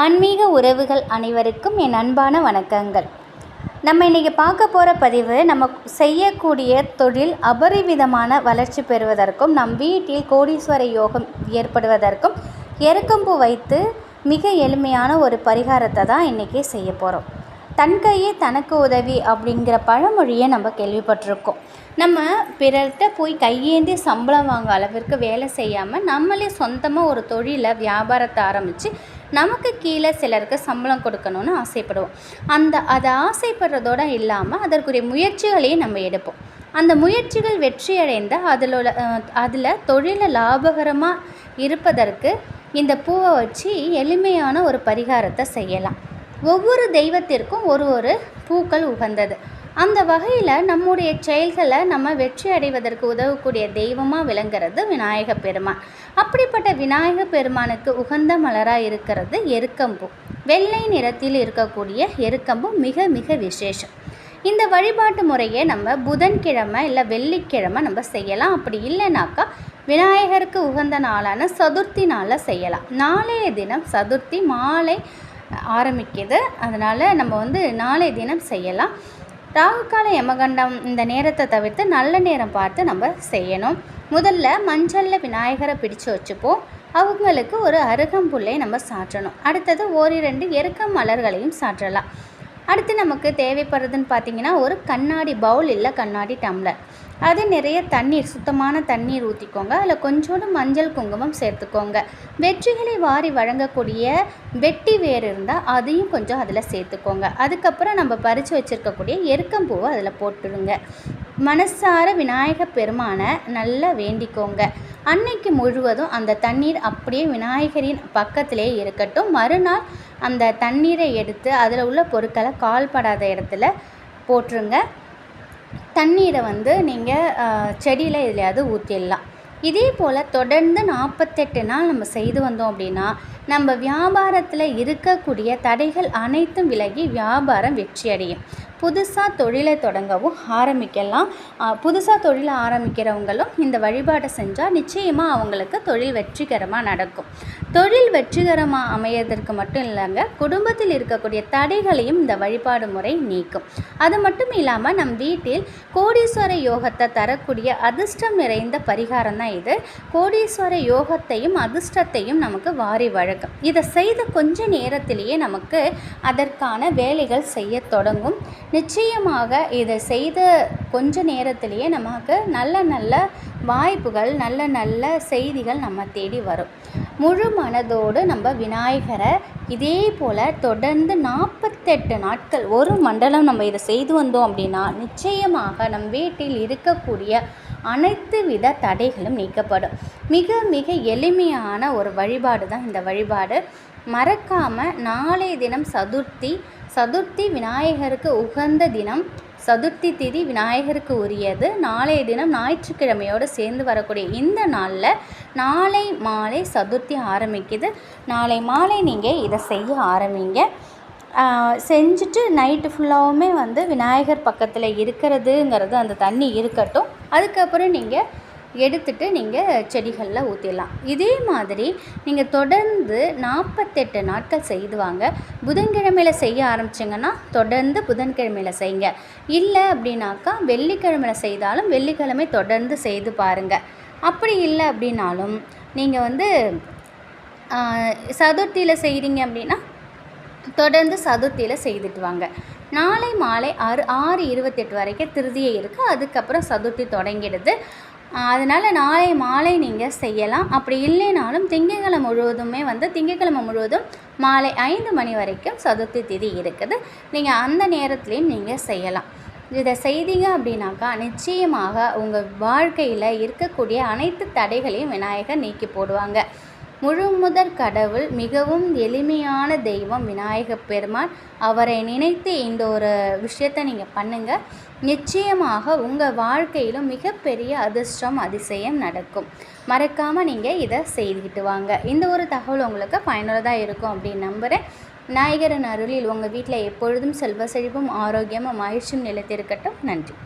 ஆன்மீக உறவுகள் அனைவருக்கும் என் அன்பான வணக்கங்கள். நம்ம இன்றைக்கி பார்க்க போகிற பதிவு நம்ம செய்யக்கூடிய தொழில் அபரிவிதமான வளர்ச்சி பெறுவதற்கும் நம் வீட்டில் கோடீஸ்வர யோகம் ஏற்படுவதற்கும் எருக்கம்பூ வைத்து மிக எளிமையான ஒரு பரிகாரத்தை தான் இன்றைக்கி செய்ய போகிறோம் தன் கையே தனக்கு உதவி அப்படிங்கிற பழமொழியை நம்ம கேள்விப்பட்டிருக்கோம். நம்ம பிறர்கிட்ட போய் கையேந்தி சம்பளம் வாங்க அளவிற்கு வேலை செய்யாமல் நம்மளே சொந்தமாக ஒரு தொழிலை வியாபாரத்தை ஆரம்பித்து நமக்கு கீழே சிலருக்கு சம்பளம் கொடுக்கணும்னு ஆசைப்படுவோம். அந்த அதை ஆசைப்படுறதோடு இல்லாமல் அதற்குரிய முயற்சிகளையும் நம்ம எடுப்போம். அந்த முயற்சிகள் வெற்றியடைந்த அதில் அதில் தொழிலை லாபகரமாக இருப்பதற்கு இந்த பூவை வச்சு எளிமையான ஒரு பரிகாரத்தை செய்யலாம். ஒவ்வொரு தெய்வத்திற்கும் ஒரு ஒரு பூக்கள் உகந்தது. அந்த வகையில் நம்முடைய செயல்களை நம்ம வெற்றி அடைவதற்கு உதவக்கூடிய தெய்வமாக விளங்குறது விநாயக பெருமான். அப்படிப்பட்ட விநாயக பெருமானுக்கு உகந்த மலராக இருக்கிறது எருக்கம்பு. வெள்ளை நிறத்தில் இருக்கக்கூடிய எருக்கம்பு மிக மிக விசேஷம். இந்த வழிபாட்டு முறையை நம்ம புதன்கிழமை இல்லை வெள்ளிக்கிழமை நம்ம செய்யலாம். அப்படி இல்லைனாக்கா விநாயகருக்கு உகந்த நாளான சதுர்த்தி நாளில் செய்யலாம். நாளைய தினம் சதுர்த்தி மாலை ஆரம்பிக்குது. அதனால் நம்ம வந்து நாளை தினம் செய்யலாம். ராகுகால யமகண்டம் இந்த நேரத்தை தவிர்த்து நல்ல நேரம் பார்த்து நம்ம செய்யணும். முதல்ல மஞ்சளில் விநாயகரை பிடிச்சு வச்சுப்போம் அவங்களுக்கு ஒரு அருகம்புல்லை நம்ம சாற்றணும். அடுத்தது ஓரிரண்டு எருக்க மலர்களையும் சாற்றலாம். அடுத்து நமக்கு தேவைப்படுறதுன்னு பார்த்தீங்கன்னா ஒரு கண்ணாடி பவுல் இல்லை கண்ணாடி டம்ளர். அது நிறைய தண்ணீர் சுத்தமான தண்ணீர் ஊற்றிக்கோங்க அதில் கொஞ்சோண்டு மஞ்சள் குங்குமம் சேர்த்துக்கோங்க. வெற்றிகளை வாரி வழங்கக்கூடிய வெட்டி வேர் இருந்தால் அதையும் கொஞ்சம் அதில் சேர்த்துக்கோங்க. அதுக்கப்புறம் நம்ம பறித்து வச்சுருக்கக்கூடிய எருக்கம்பூவை அதில் போட்டுடுங்க. மனசார விநாயக பெருமானை நல்லா வேண்டிக்கோங்க. அன்னைக்கு முழுவதும் அந்த தண்ணீர் அப்படியே விநாயகரின் பக்கத்திலே இருக்கட்டும். மறுநாள் அந்த தண்ணீரை எடுத்து அதில் உள்ள பொருட்களை கால்படாத இடத்துல போட்டுருங்க. தண்ணீரை வந்து நீங்கள் செடியில் எதுலையாவது ஊற்றிடலாம் இதே போல் தொடர்ந்து நாற்பத்தெட்டு நாள் நம்ம செய்து வந்தோம் அப்படின்னா நம்ம வியாபாரத்தில் இருக்கக்கூடிய தடைகள் அனைத்தும் விலகி வியாபாரம் வெற்றி அடையும் புதுசாக தொழிலை தொடங்கவும் ஆரம்பிக்கலாம். புதுசாக தொழிலை ஆரம்பிக்கிறவங்களும் இந்த வழிபாட்டை செஞ்சால் நிச்சயமாக அவங்களுக்கு தொழில் வெற்றிகரமாக நடக்கும். தொழில் வெற்றிகரமாக அமையதற்கு மட்டும் இல்லைங்க குடும்பத்தில் இருக்கக்கூடிய தடைகளையும் இந்த வழிபாடு முறை நீக்கும். அது மட்டும் இல்லாமல் நம் வீட்டில் கோடீஸ்வர யோகத்தை தரக்கூடிய அதிர்ஷ்டம் நிறைந்த பரிகாரம் தான் இது. கோடீஸ்வர யோகத்தையும் அதிர்ஷ்டத்தையும் நமக்கு வாரி வழக்கம் இதை செய்த கொஞ்ச நேரத்திலேயே நமக்கு அதற்கான வேலைகள் செய்ய தொடங்கும். நிச்சயமாக இதை செய்த கொஞ்ச நேரத்திலேயே நமக்கு நல்ல நல்ல வாய்ப்புகள் நல்ல நல்ல செய்திகள் நம்ம தேடி வரும். முழு மனதோடு நம்ம விநாயகரை இதே போல் தொடர்ந்து நாற்பத்தெட்டு நாட்கள் ஒரு மண்டலம் நம்ம இதை செய்து வந்தோம் அப்படின்னா நிச்சயமாக நம் வீட்டில் இருக்கக்கூடிய அனைத்து வித தடைகளும் நீக்கப்படும். மிக மிக எளிமையான ஒரு வழிபாடு தான் இந்த வழிபாடு. மறக்காமல் நாளைய தினம் சதுர்த்தி சதுர்த்தி விநாயகருக்கு உகந்த தினம். சதுர்த்தி திதி விநாயகருக்கு உரியது. நாளைய தினம் ஞாயிற்றுக்கிழமையோடு சேர்ந்து வரக்கூடிய இந்த நாளில் நாளை மாலை சதுர்த்தி ஆரம்பிக்குது. நாளை மாலை நீங்கள் இதை செய்ய ஆரம்பிங்க. செஞ்சுட்டு நைட்டு ஃபுல்லாகவுமே வந்து விநாயகர் பக்கத்தில் இருக்கிறதுங்கிறது அந்த தண்ணி இருக்கட்டும். அதுக்கப்புறம் நீங்கள் எடுத்துட்டு நீங்கள் செடிகளில் ஊற்றிடலாம் இதே மாதிரி நீங்கள் தொடர்ந்து நாற்பத்தெட்டு நாட்கள் செய்துவாங்க புதன்கிழமையில் செய்ய ஆரம்பிச்சிங்கன்னா தொடர்ந்து புதன்கிழமையில் செய்யுங்க. இல்லை அப்படின்னாக்கா வெள்ளிக்கிழமையில் செய்தாலும் வெள்ளிக்கிழமை தொடர்ந்து செய்து பாருங்கள் அப்படி இல்லை அப்படின்னாலும் நீங்கள் வந்து சதுர்த்தியில் செய்கிறீங்க அப்படின்னா தொடர்ந்து சதுர்த்தியில் செய்துட்டு வாங்க. நாளை மாலை ஆறு ஆறு இருபத்தெட்டு வரைக்கும் திருதியை இருக்குது அதுக்கப்புறம் சதுர்த்தி தொடங்கிடுது. அதனால் நாளை மாலை நீங்கள் செய்யலாம். அப்படி இல்லைனாலும் திங்கக்கிழமை முழுவதுமே வந்து திங்கக்கிழமை முழுவதும் மாலை ஐந்து மணி வரைக்கும் சதுர்த்தி திதி இருக்குது. நீங்கள் அந்த நேரத்துலேயும் நீங்கள் செய்யலாம். இதை செய்தீங்க அப்படின்னாக்கா நிச்சயமாக உங்கள் வாழ்க்கையில் இருக்கக்கூடிய அனைத்து தடைகளையும் விநாயகர் நீக்கி போடுவாங்க. முழுமுதற் கடவுள் மிகவும் எளிமையான தெய்வம் விநாயக பெருமான். அவரை நினைத்து இந்த ஒரு விஷயத்தை நீங்கள் பண்ணுங்கள் நிச்சயமாக உங்கள் வாழ்க்கையிலும் மிகப்பெரிய அதிர்ஷ்டம் அதிசயம் நடக்கும். மறக்காமல் நீங்கள் இதை செய்துக்கிட்டு வாங்க. இந்த ஒரு தகவல் உங்களுக்கு பயனுள்ளதாக இருக்கும் அப்படின்னு நம்புகிறேன் விநாயகரின் அருளில் உங்கள் வீட்டில் எப்பொழுதும் செல்வ செழிப்பும் ஆரோக்கியமும் மகிழ்ச்சியும் நிலைத்திருக்கட்டும். நன்றி.